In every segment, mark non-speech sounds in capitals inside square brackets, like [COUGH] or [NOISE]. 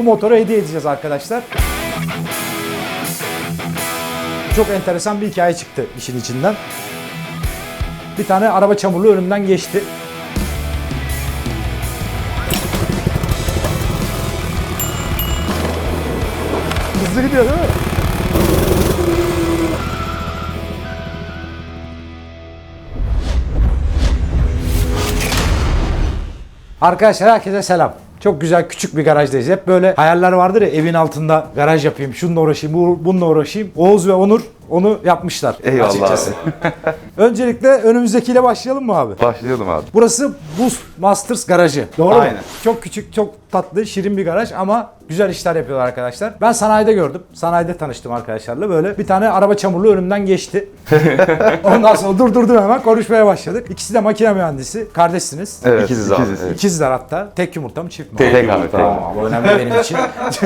bu motoru hediye edeceğiz arkadaşlar. Çok enteresan bir hikaye çıktı işin içinden. Bir tane araba çamurlu önümden geçti. Hızlı gidiyor değil mi? Arkadaşlar herkese selam. Çok güzel küçük bir garajdayız. Hep böyle hayaller vardır ya evin altında garaj yapayım, şununla uğraşayım, bu- bununla uğraşayım. Oğuz ve Onur onu yapmışlar Eyvallah açıkçası. [LAUGHS] Öncelikle önümüzdekiyle başlayalım mı abi? Başlayalım abi. Burası Boost Masters garajı. Doğru mu? Aynen. Çok küçük, çok tatlı, şirin bir garaj ama güzel işler yapıyorlar arkadaşlar. Ben sanayide gördüm. Sanayide tanıştım arkadaşlarla. Böyle bir tane araba çamurlu önümden geçti. [LAUGHS] Ondan sonra durdurdum hemen konuşmaya başladık. İkisi de makine mühendisi. Kardeşsiniz. Evet, İkiziz abi, ikiziz. evet. İkizler hatta. Tek yumurta mı çift mi? Tek Tek yumurta abi, tek. abi. Bu önemli benim için.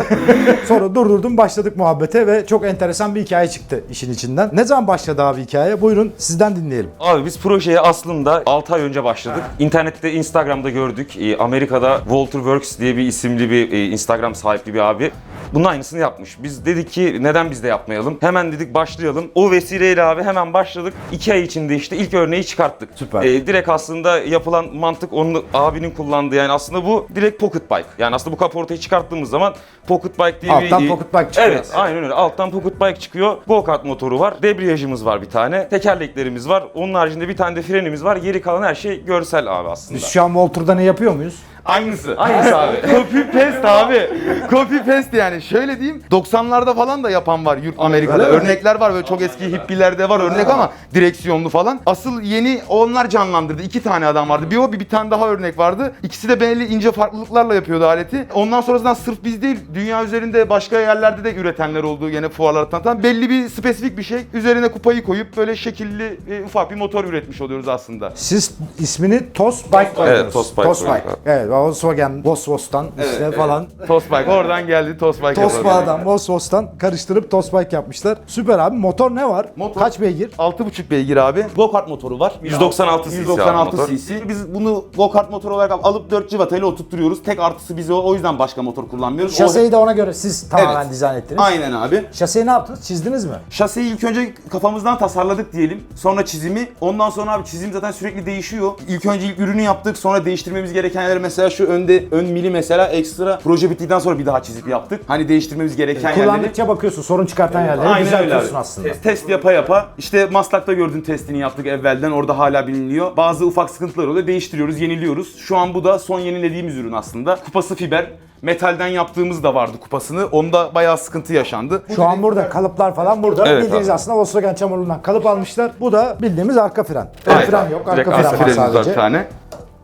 [LAUGHS] Sonra durdurdum başladık muhabbete ve çok enteresan bir hikaye çıktı işin içinden. Ne zaman başladı abi hikaye? Buyurun sizden dinleyelim. Abi biz projeye aslında 6 ay önce başladık. İnternette, Instagram'da gördük. Ee, Amerika'da Walter Works diye bir isimli bir e, Instagram sahipli bir abi. Bunun aynısını yapmış. Biz dedik ki neden biz de yapmayalım? Hemen dedik başlayalım. O vesileyle abi hemen başladık. 2 ay içinde işte ilk örneği çıkarttık. Süper. Ee, direkt aslında yapılan mantık onun abinin kullandığı yani aslında bu direkt pocket bike. Yani aslında bu kaportayı çıkarttığımız zaman pocket bike diye bir... Alttan pocket bike çıkıyor. Evet aynen öyle. Alttan pocket bike çıkıyor. Go kart motoru var. Debriyajımız var bir tane. Tekerleklerimiz var. Onun haricinde bir tane de frenimiz var. Geri kalan her şey görsel abi aslında. Biz şu an Voltur'da ne yapıyor muyuz? Aynısı. Aynısı abi. [LAUGHS] Copy paste abi. Copy paste yani. Şöyle diyeyim 90'larda falan da yapan var yurt Amerika'da. Öyle mi? Örnekler var böyle çok eski hippilerde var örnek ama direksiyonlu falan. Asıl yeni onlar canlandırdı. İki tane adam vardı. Bir o bir, bir tane daha örnek vardı. İkisi de belli ince farklılıklarla yapıyordu aleti. Ondan sonrasından sırf biz değil dünya üzerinde başka yerlerde de üretenler olduğu gene fuarlarda tanıtan belli bir spesifik bir şey. Üzerine kupayı koyup böyle şekilli e, ufak bir motor üretmiş oluyoruz aslında. Siz ismini TOS Bike koydunuz. Evet, TOS Bike koyduk Bike. Evet, Volkswagen, Vosvos'tan işte falan. Tosbike oradan geldi Tosbike. Tosbağ'dan, Vosvos'tan karıştırıp TOS Bike yapmışlar. Süper abi. Motor ne var? Motor- Kaç beygir? 6.5 beygir abi. Go-kart motoru var. 196 cc abi 196 motor. cc. Biz bunu go-kart motoru olarak alıp 4 civatayla oturtturuyoruz. Tek artısı bize o. O yüzden başka motor kullanmıyoruz. Şaseyi de ona göre siz tamamen Evet. dizayn ettiniz. Aynen abi. Şaseyi ne yaptınız? Çizdiniz mi? Şaseyi ilk önce kafamızdan tasarladık diyelim. Sonra çizimi. Ondan sonra abi çizim zaten sürekli değişiyor. İlk önce ilk ürünü yaptık. Sonra değiştirmemiz gereken yerler mesela şu önde ön mili mesela ekstra proje bittikten sonra bir daha çizip yaptık. Hani değiştirmemiz gereken yerleri. Kullandıkça bakıyorsun sorun çıkartan yerleri Aynen öyle düzeltiyorsun abi. aslında. Test, test yapa yapa. İşte Maslak'ta gördüğün testini yaptık evvelden. Orada hala biliniliyor. Bazı ufak sıkıntılar oluyor. Değiştiriyoruz, yeniliyoruz. Şu an bu da son yenilediğimiz ürün aslında. Kupası fiber. Metalden yaptığımız da vardı kupasını. Onda bayağı sıkıntı yaşandı. Şu an burada kalıplar falan burada. Evet bildiğiniz aslında Volkswagen çamurluğundan kalıp almışlar. Bu da bildiğimiz arka fren. Ön Aynen. fren yok, Direkt arka arka fren var Frenimiz var sadece. bir tane.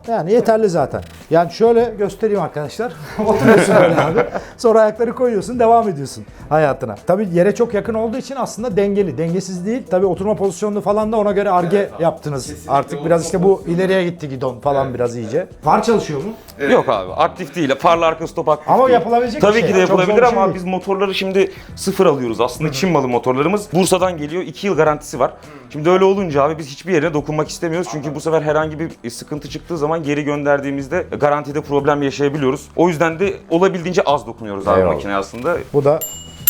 Yani yeterli zaten. Yani şöyle göstereyim arkadaşlar. [LAUGHS] Oturuyorsun böyle abi. Sonra ayakları koyuyorsun, devam ediyorsun hayatına. Tabii yere çok yakın olduğu için aslında dengeli. Dengesiz değil. Tabii oturma pozisyonunu falan da ona göre arge yaptınız. Artık biraz işte bu ileriye gitti gidon falan biraz iyice. Far çalışıyor mu? Yok abi aktif değil. Farlı arka stop aktif Ama değil. yapılabilecek bir Tabii şey ki de yapılabilir bir şey ama değil. biz motorları şimdi sıfır alıyoruz. Aslında Çin malı motorlarımız. Bursa'dan geliyor. 2 yıl garantisi var. Şimdi öyle olunca abi biz hiçbir yerine dokunmak istemiyoruz. Çünkü bu sefer herhangi bir sıkıntı çıktığı zaman geri gönderdiğimizde garantide problem yaşayabiliyoruz. O yüzden de olabildiğince az dokunuyoruz abi Eyvallah. makineye aslında. Bu da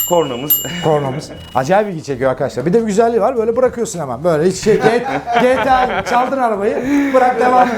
Kornamız. kornamız. Acayip ilgi çekiyor arkadaşlar. Bir de bir güzelliği var. Böyle bırakıyorsun hemen. Böyle hiç şey GTA çaldın arabayı. Bırak devam et.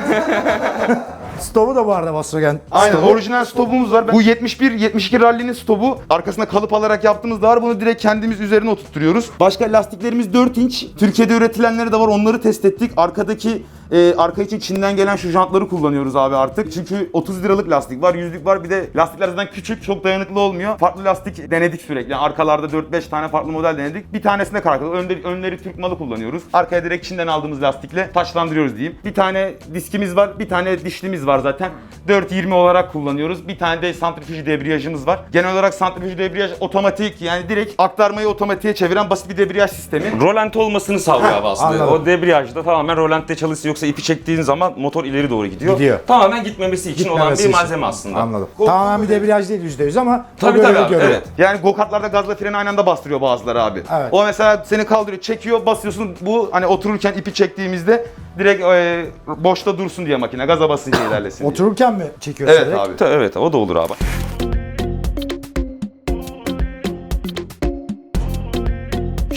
Stovu da arada Volkswagen. Aynen stovu. orijinal stopumuz var. Bu 71-72 rallinin stopu. Arkasına kalıp alarak yaptığımız da var. Bunu direkt kendimiz üzerine oturtturuyoruz. Başka lastiklerimiz 4 inç. Türkiye'de üretilenleri de var. Onları test ettik. Arkadaki e, arka için Çin'den gelen şu jantları kullanıyoruz abi artık. Çünkü 30 liralık lastik var, yüzlük var. Bir de lastikler zaten küçük, çok dayanıklı olmuyor. Farklı lastik denedik sürekli. Yani arkalarda 4-5 tane farklı model denedik. Bir tanesinde karkalı. Önleri, önleri Türk malı kullanıyoruz. Arkaya direkt Çin'den aldığımız lastikle taşlandırıyoruz diyeyim. Bir tane diskimiz var, bir tane dişlimiz var zaten. 4.20 olarak kullanıyoruz. Bir tane de santrifüj debriyajımız var. Genel olarak santrifüj debriyaj otomatik yani direkt aktarmayı otomatiğe çeviren basit bir debriyaj sistemi. Rolant olmasını sağlıyor abi aslında. anladım. O debriyajda tamamen rolantte çalışıyor. Yoksa ipi çektiğin zaman motor ileri doğru gidiyor. Gidiyor. Tamamen gitmemesi için olan Gitmemesi bir için. malzeme aslında. Anladım. Tamamen bir debriyaj değil %100 ama Tabii öyle tabii abi, görüyor. evet. Yani go-kartlarda gazla freni aynı anda bastırıyor bazıları abi. Evet. O mesela seni kaldırıyor, çekiyor, basıyorsun. Bu hani otururken ipi çektiğimizde direkt e, boşta dursun diye makine gaza basınca [COUGHS] ilerlesin diye. Otururken mi çekiyorsun Evet direkt? abi. Ta- Evet o da olur abi.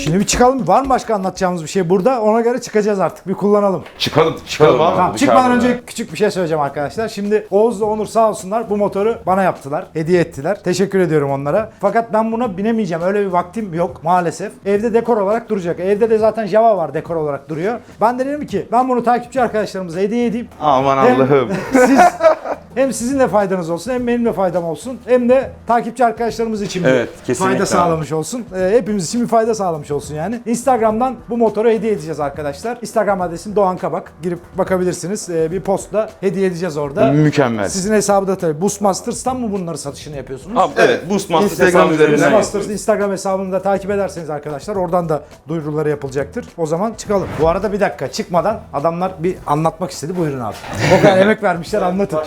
Şimdi bir çıkalım. Var mı başka anlatacağımız bir şey burada? Ona göre çıkacağız artık. Bir kullanalım. Çıkalım, çıkalım abi. Tamam, çıkmadan ya. önce küçük bir şey söyleyeceğim arkadaşlar. Şimdi Oğuz'la Onur sağ olsunlar bu motoru bana yaptılar. Hediye ettiler. Teşekkür ediyorum onlara. Fakat ben buna binemeyeceğim. Öyle bir vaktim yok maalesef. Evde dekor olarak duracak. Evde de zaten Java var dekor olarak duruyor. Ben de dedim ki ben bunu takipçi arkadaşlarımıza hediye edeyim. Aman Hem Allah'ım. Siz hem sizin de faydanız olsun hem benim de faydam olsun hem de takipçi arkadaşlarımız için bir Evet, kesinlikle fayda abi. sağlamış olsun. Ee, hepimiz için bir fayda sağlamış olsun yani. Instagram'dan bu motoru hediye edeceğiz arkadaşlar. Instagram adresim Doğan Kabak. Girip bakabilirsiniz. Ee, bir postla hediye edeceğiz orada. Mükemmel. Sizin hesabı da tabii. Boostmasters'tan mı bunları satışını yapıyorsunuz? Abi evet, Boost Master Instagram üzerinden Boostmasters Instagram hesabını da takip ederseniz arkadaşlar oradan da duyuruları yapılacaktır. O zaman çıkalım. Bu arada bir dakika çıkmadan adamlar bir anlatmak istedi. Buyurun abi. O kadar [LAUGHS] emek vermişler anlatın.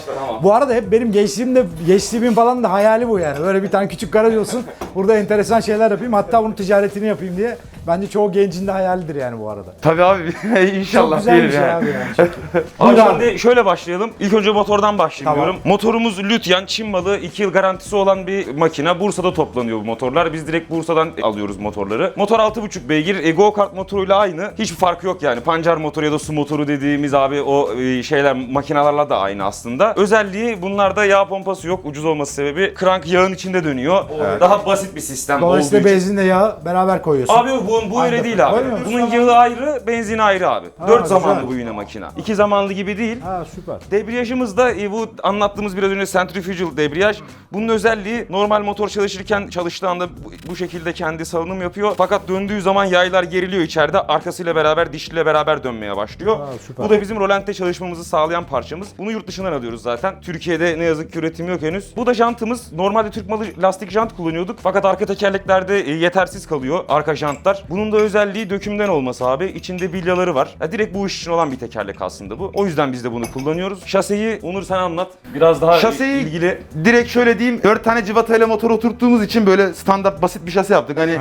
Bu arada hep benim gençliğimde gençliğimin falan da hayali bu yani. Böyle bir tane küçük garaj olsun. Burada enteresan şeyler yapayım. Hatta bunun ticaretini yapayım diye. Bence çoğu gencin de hayalidir yani bu arada. Tabii abi [LAUGHS] Çok inşallah güzel bir diyelim şey yani. abi yani. Çünkü. [LAUGHS] Abi Buyur abi. şimdi şöyle başlayalım. İlk önce motordan başlayayım Tamam. diyorum. Motorumuz Lütyen, Çin malı, 2 yıl garantisi olan bir makine. Bursa'da toplanıyor bu motorlar. Biz direkt Bursa'dan alıyoruz motorları. Motor 6.5 beygir. E, Go-Kart motoruyla aynı. Hiçbir farkı yok yani. Pancar motoru ya da su motoru dediğimiz abi o e, şeyler makinelerle de aynı aslında. Özelliği bunlarda yağ pompası yok. Ucuz olması sebebi. Crank yağın içinde dönüyor. Daha basit bir sistem Dolayısıyla olduğu için. benzinle yağı beraber koyuyorsun. Abi bu, bu öyle değil abi. Öyle mi? Bunun yağı ayrı, benzini ayrı abi. Ha, Dört güzel. zamanlı bu yine makine. İki zamanlı gibi değil. Ha süper. Debriyajımız da e, bu anlattığımız biraz önce centrifugal debriyaj. Bunun özelliği normal motor çalışırken çalıştığı anda bu, bu şekilde kendi salınım yapıyor. Fakat döndüğü zaman yaylar geriliyor içeride. Arkasıyla beraber dişliyle beraber dönmeye başlıyor. Ha, süper. bu da bizim rolante çalışmamızı sağlayan parçamız. Bunu yurt dışından alıyoruz zaten. Türkiye'de ne yazık ki üretim yok henüz. Bu da jantımız. Normalde Türk malı lastik jant kullanıyorduk. Fakat arka tekerleklerde e, yetersiz kalıyor arka jantlar. Bunun da özelliği dökümden olması abi. İçinde bilyaları var. Ya direkt bu iş için olan bir tekerlek aslında bu. O yüzden biz de bunu kullanıyoruz. Şaseyi Onur sen anlat. Biraz daha Şaseyi ilgili. direkt şöyle diyeyim 4 tane civatayla motor oturttuğumuz için böyle standart basit bir şase yaptık. Hani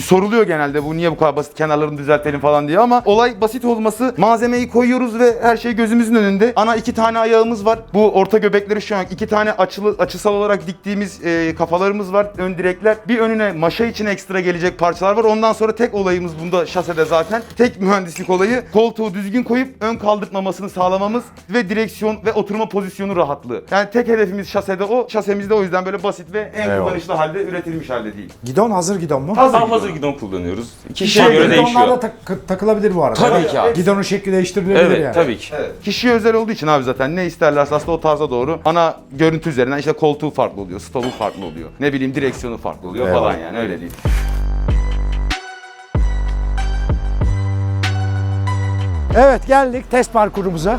soruluyor genelde bu niye bu kadar basit kenarlarını düzeltelim falan diye ama olay basit olması malzemeyi koyuyoruz ve her şey gözümüzün önünde. Ana iki tane ayağımız var. Bu orta göbekleri şu an iki tane açılı açısal olarak diktiğimiz e, kafalarımız var ön direkler. Bir önüne maşa için ekstra gelecek parçalar var. Ondan sonra tek olayımız bunda şasede zaten. Tek mühendislik olayı koltuğu düzgün koyup ön kaldırtmamasını sağlamamız ve direksiyon ve oturma pozisyonu rahatlığı. Yani tek hedefimiz şasede o. Şasemiz de o yüzden böyle basit ve en Eyvallah. kullanışlı halde üretilmiş halde değil. Gidon hazır gidon mu? Hazır, hazır gidon kullanıyoruz. Kişiye Şey, göre gidonlar değişiyor. tak- takılabilir bu arada. Tabii ki abi. Gidonun şekli değiştirilebilir Evet yani. tabii ki. Kişiye özel olduğu için abi zaten ne isterlerse aslında o tarza doğru ana görüntü üzerinden işte koltuğu farklı oluyor, stopu farklı oluyor. Ne bileyim direksiyonu farklı oluyor Eyvallah. falan yani öyle değil. Evet geldik test parkurumuza.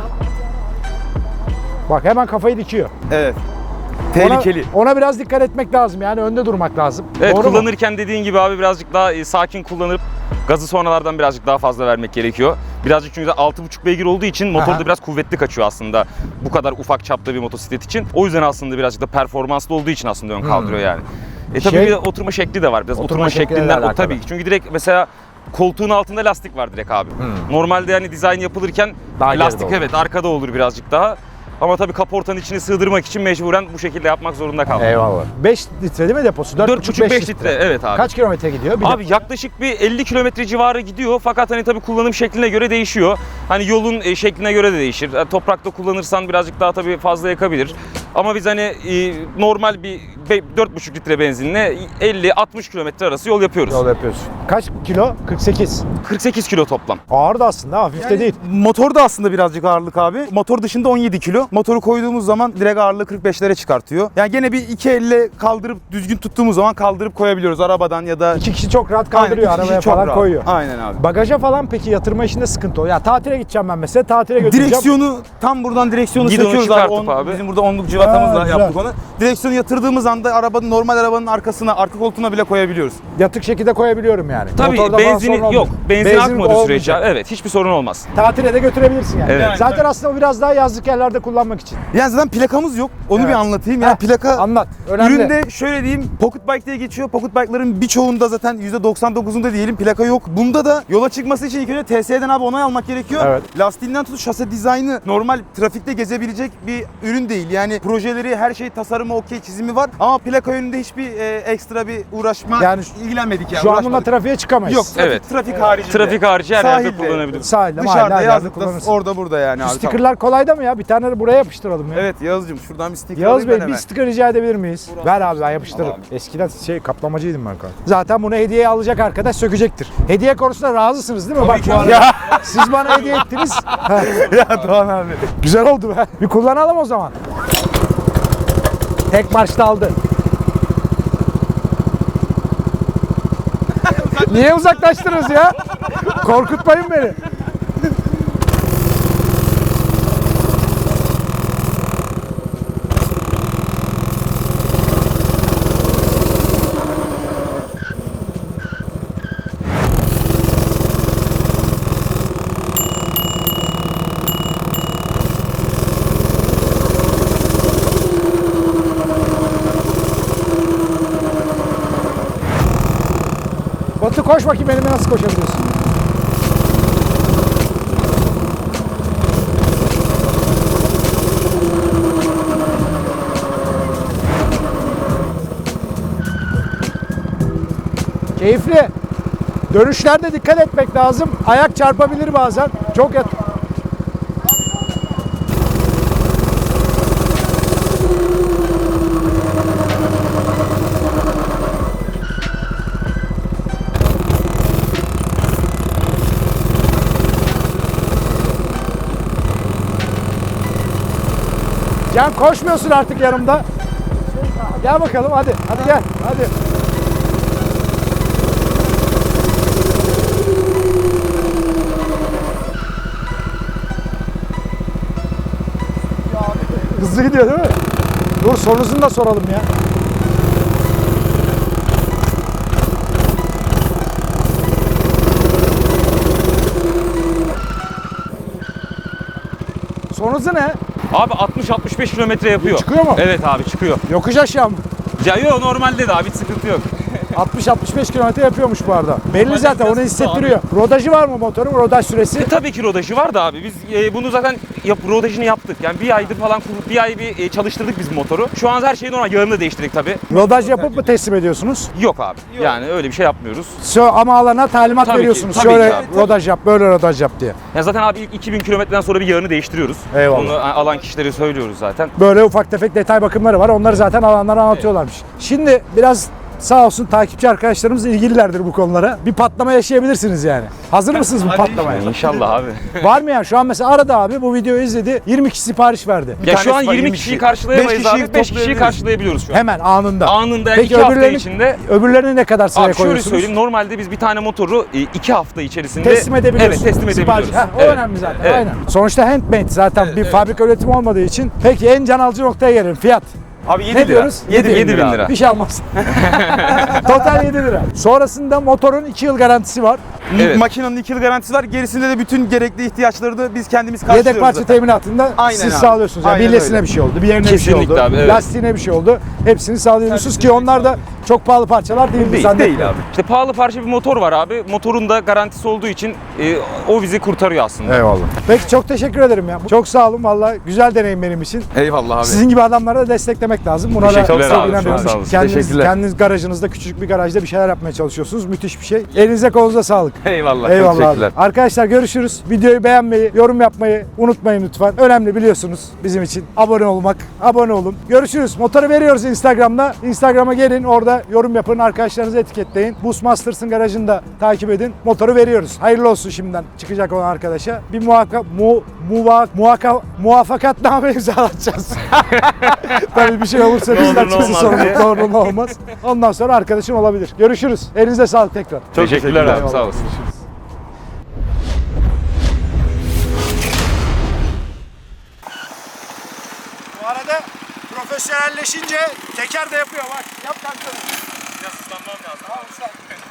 Bak hemen kafayı dikiyor. Evet. Ona, Tehlikeli. ona biraz dikkat etmek lazım yani önde durmak lazım. Evet Doğru mu? kullanırken dediğin gibi abi birazcık daha e, sakin kullanıp gazı sonralardan birazcık daha fazla vermek gerekiyor. Birazcık çünkü 6.5 beygir olduğu için motor da biraz kuvvetli kaçıyor aslında bu kadar ufak çapta bir motosiklet için. O yüzden aslında birazcık da performanslı olduğu için aslında ön kaldırıyor yani. E tabii Şey- bir de oturma şekli de var. Biraz Oturma oturma, şeklinden o tabii ki. Çünkü direkt mesela koltuğun altında lastik var direkt abi. Normalde yani dizayn yapılırken Daha lastik evet arkada olur birazcık daha. Ama tabii kaportanın içine sığdırmak için mecburen bu şekilde yapmak zorunda kaldık. Eyvallah. 5 litre değil mi deposu? 4,5-5 litre evet abi. Kaç kilometre gidiyor? Bir Abi yaklaşık bir 50 kilometre civarı gidiyor fakat hani tabii kullanım şekline göre değişiyor. Hani yolun e, şekline göre de değişir. E, Toprakta kullanırsan birazcık daha tabii fazla yakabilir. Ama biz hani e, normal bir be- 4,5 litre benzinle 50-60 kilometre arası yol yapıyoruz. Yol yapıyorsun. Kaç kilo? 48. 48 kilo toplam. Ağır da aslında hafif de değil. Motor da aslında birazcık ağırlık abi. Motor dışında 17 kilo. Motoru koyduğumuz zaman direkt ağırlığı 45'lere çıkartıyor. Yani gene bir iki elle kaldırıp düzgün tuttuğumuz zaman kaldırıp koyabiliyoruz arabadan ya da İki kişi çok rahat Aynen, kaldırıyor iki kişi arabaya çok falan rahat. koyuyor. Aynen abi. Bagaja falan peki yatırma işinde sıkıntı oluyor. Ya tatile gideceğim ben mesela tatile götüreceğim. Direksiyonu tam buradan direksiyonu Gidonu söküyoruz abi. çıkartıp On- abi. Bizim burada onluk civatamızla Ha, güzel. yaptık onu. Direksiyonu yatırdığımız anda arabanın normal arabanın arkasına, arka koltuğuna bile koyabiliyoruz. Yatık şekilde koyabiliyorum yani. Tabii Motorda falan benzini sorun yok. olmuyor. Benzin, Benzin akmadığı olmayacak. sürece evet hiçbir sorun olmaz. Tatile de götürebilirsin yani. Evet. Zaten aslında o biraz daha yazlık yerlerde kullanmak için. Yani zaten plakamız yok. Onu Evet. bir anlatayım. Yani Heh, plaka Anlat. Önemli. Üründe şöyle diyeyim Pocket Bike diye geçiyor. Pocket Bike'ların birçoğunda zaten %99'unda diyelim plaka yok. Bunda da yola çıkması için ilk önce TSE'den abi onay almak gerekiyor. Evet. Lastiğinden tut şase dizaynı normal trafikte gezebilecek bir ürün değil. Yani projeleri her şey tasarımı okey çizimi var ama plaka yönünde hiçbir e, ekstra bir uğraşma Yani ilgilenmedik yani. Şu an bununla uğraşmadık. trafiğe çıkamayız. Yok trafik, Evet. trafik haricinde. Trafik harici her yerde Sahilde. kullanabiliriz. Sahilde, Dışarıda mahallede, her yerde yazlıkta kullanırsın. orada burada yani abi. Şu stickerlar kolay da mı ya? Bir tane de buraya yapıştıralım ya. Evet Yağız'cığım şuradan bir sticker Yağız alayım Bey ben bir hemen. sticker rica edebilir miyiz? Ver abi ben yapıştırırım. Al abi. Eskiden şey kaplamacıydım ben kanka. Zaten bunu hediye alacak arkadaş sökecektir. Hediye konusunda razısınız değil mi? Bak bu arada. Siz bana hediye ettiniz. [LAUGHS] Ya Doğan abi. Güzel oldu be. Bir kullanalım o zaman. Tek marşta aldı. [LAUGHS] Niye uzaklaştınız ya? Korkutmayın beni. Koş bakayım benimle nasıl koşabiliyorsun? Keyifli. Dönüşlerde dikkat etmek lazım. Ayak çarpabilir bazen. Çok yat. Can koşmuyorsun artık yanımda. Gel bakalım hadi. Hadi gel. Hadi. Hızlı gidiyor değil mi? Dur sorusunu da soralım ya. Sonuzu ne? Abi 60-65 kilometre yapıyor. Çıkıyor mu? Evet abi çıkıyor. Yokuş aşağı mı? Ya yok normalde de abi hiç sıkıntı yok. 60-65 kilometre yapıyormuş bu arada. Belli zaten onu hissettiriyor. Rodajı var mı motorun? Rodaj süresi? E, tabii ki rodajı var da abi biz e, bunu zaten yap, rodajını yaptık. Yani bir aydır falan kur- bir ay bir e, çalıştırdık biz motoru. Şu an her şey normal. Yağını da değiştirdik tabii. Rodaj yapıp mı teslim ediyorsunuz? Yok abi. Yani öyle bir şey yapmıyoruz. Sö- ama alana talimat Tabii ki, veriyorsunuz. tabii Şöyle ki abi. rodaj yap, böyle rodaj yap diye. Ya zaten abi ilk 2000 kilometreden sonra bir yağını değiştiriyoruz. Eyvallah. Onu a- alan kişilere söylüyoruz zaten. Böyle ufak tefek detay bakımları var. Onları zaten alanlara anlatıyorlarmış. Şimdi biraz sağ olsun takipçi arkadaşlarımız ilgililerdir bu konulara. Bir patlama yaşayabilirsiniz yani. Hazır mısınız bu patlamaya? İnşallah abi. [LAUGHS] Var mı ya? Şu an mesela aradı abi bu videoyu izledi. 20 kişi sipariş verdi. ya şu an tanesi var, 20 20 kişiyi kişi. karşılayamayız Beş kişiyi abi. 5 kişiyi toplayabiliriz. karşılayabiliyoruz şu an. Hemen anında. Anında yani Peki 2 hafta öbürlerini, içinde. öbürlerini ne kadar sıraya Abi şöyle koyuyorsunuz? söyleyeyim normalde biz bir tane motoru 2 hafta içerisinde Teslim edebiliyorsunuz. Evet teslim Sipariş. edebiliyoruz. Heh, o Evet. önemli zaten. Evet. Aynen. Sonuçta handmade zaten bir fabrika üretimi olmadığı için. Peki en can alıcı noktaya gelelim. Fiyat. Abi 7 Ne lira. diyoruz? 7 Yedi bin lira. Bir şey almaz. [LAUGHS] Total 7 lira. Sonrasında motorun 2 yıl garantisi var. Evet. Makinenin 2 yıl garantisi var. Gerisinde de bütün gerekli ihtiyaçları da biz kendimiz karşılıyoruz. Yedek parça zaten. teminatında Aynen siz abi. sağlıyorsunuz. Yani Aynen bilyesine öyle. bir şey oldu, bir yerine bir şey Kesinlikle oldu, abi, evet. lastiğine bir şey oldu. Hepsini sağlıyorsunuz ki onlar da çok pahalı parçalar değil. Değil, değil abi. İşte pahalı parça bir motor var abi. Motorun da garantisi olduğu için e, o bizi kurtarıyor aslında. Eyvallah. Peki çok teşekkür ederim ya. Çok sağ olun valla güzel deneyim benim için. Eyvallah abi. Sizin gibi adamları da desteklemek lazım. Buna da Teşekkürler çok çok sağ olun. Kendiniz, Teşekkürler. kendiniz garajınızda küçük bir garajda bir şeyler yapmaya çalışıyorsunuz. Müthiş bir şey. Elinize kolunuza sağlık. Eyvallah. Eyvallah abi. Teşekkürler. Arkadaşlar görüşürüz. Videoyu beğenmeyi, yorum yapmayı unutmayın lütfen. Önemli biliyorsunuz bizim için. Abone olmak. Abone olun. Görüşürüz. Motoru veriyoruz Instagram'da. Instagram'a gelin orada yorum yapın. Arkadaşlarınızı etiketleyin. Boost Masters'ın garajını da takip edin. Motoru veriyoruz. Hayırlı olsun şimdiden çıkacak olan arkadaşa. Bir muhakkak mu, muva, muhaka, muvaffakatname [LAUGHS] imzalatacağız. [LAUGHS] Tabii bir şey olursa bizden çıksın olmaz sorumluluk doğru olmaz. Ondan sonra arkadaşım olabilir. Görüşürüz. Elinize sağlık tekrar. Çok teşekkürler teşekkürler. abi sağ olasın. Profesyonelleşince teker de yapıyor bak. Yap kanka. Biraz ıslanmam lazım. Tamam, sen.